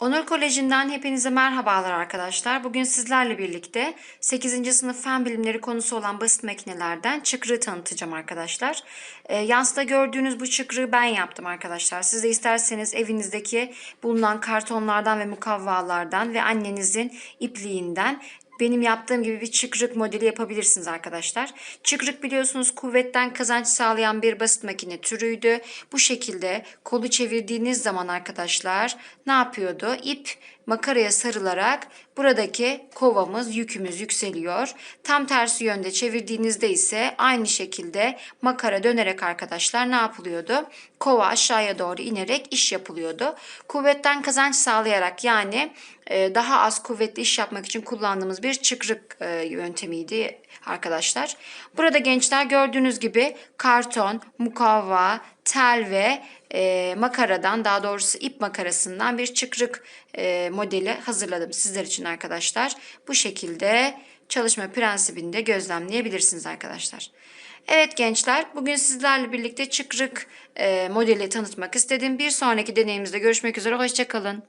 Onur Koleji'nden hepinize merhabalar arkadaşlar. Bugün sizlerle birlikte 8. sınıf fen bilimleri konusu olan basit makinelerden çıkrığı tanıtacağım arkadaşlar. E, yansıda gördüğünüz bu çıkrığı ben yaptım arkadaşlar. Siz de isterseniz evinizdeki bulunan kartonlardan ve mukavvalardan ve annenizin ipliğinden benim yaptığım gibi bir çıkrık modeli yapabilirsiniz arkadaşlar. Çıkrık biliyorsunuz kuvvetten kazanç sağlayan bir basit makine türüydü. Bu şekilde kolu çevirdiğiniz zaman arkadaşlar ne yapıyordu? İp makaraya sarılarak buradaki kovamız, yükümüz yükseliyor. Tam tersi yönde çevirdiğinizde ise aynı şekilde makara dönerek arkadaşlar ne yapılıyordu? Kova aşağıya doğru inerek iş yapılıyordu. Kuvvetten kazanç sağlayarak yani e, daha az kuvvetli iş yapmak için kullandığımız bir çıkrık e, yöntemiydi arkadaşlar. Burada gençler gördüğünüz gibi karton, mukavva, tel ve e, makaradan daha doğrusu ip makarasından bir çıkrık e, modeli hazırladım sizler için arkadaşlar. Bu şekilde çalışma prensibini de gözlemleyebilirsiniz arkadaşlar. Evet gençler bugün sizlerle birlikte çıkrık e, modeli tanıtmak istedim. Bir sonraki deneyimizde görüşmek üzere hoşçakalın.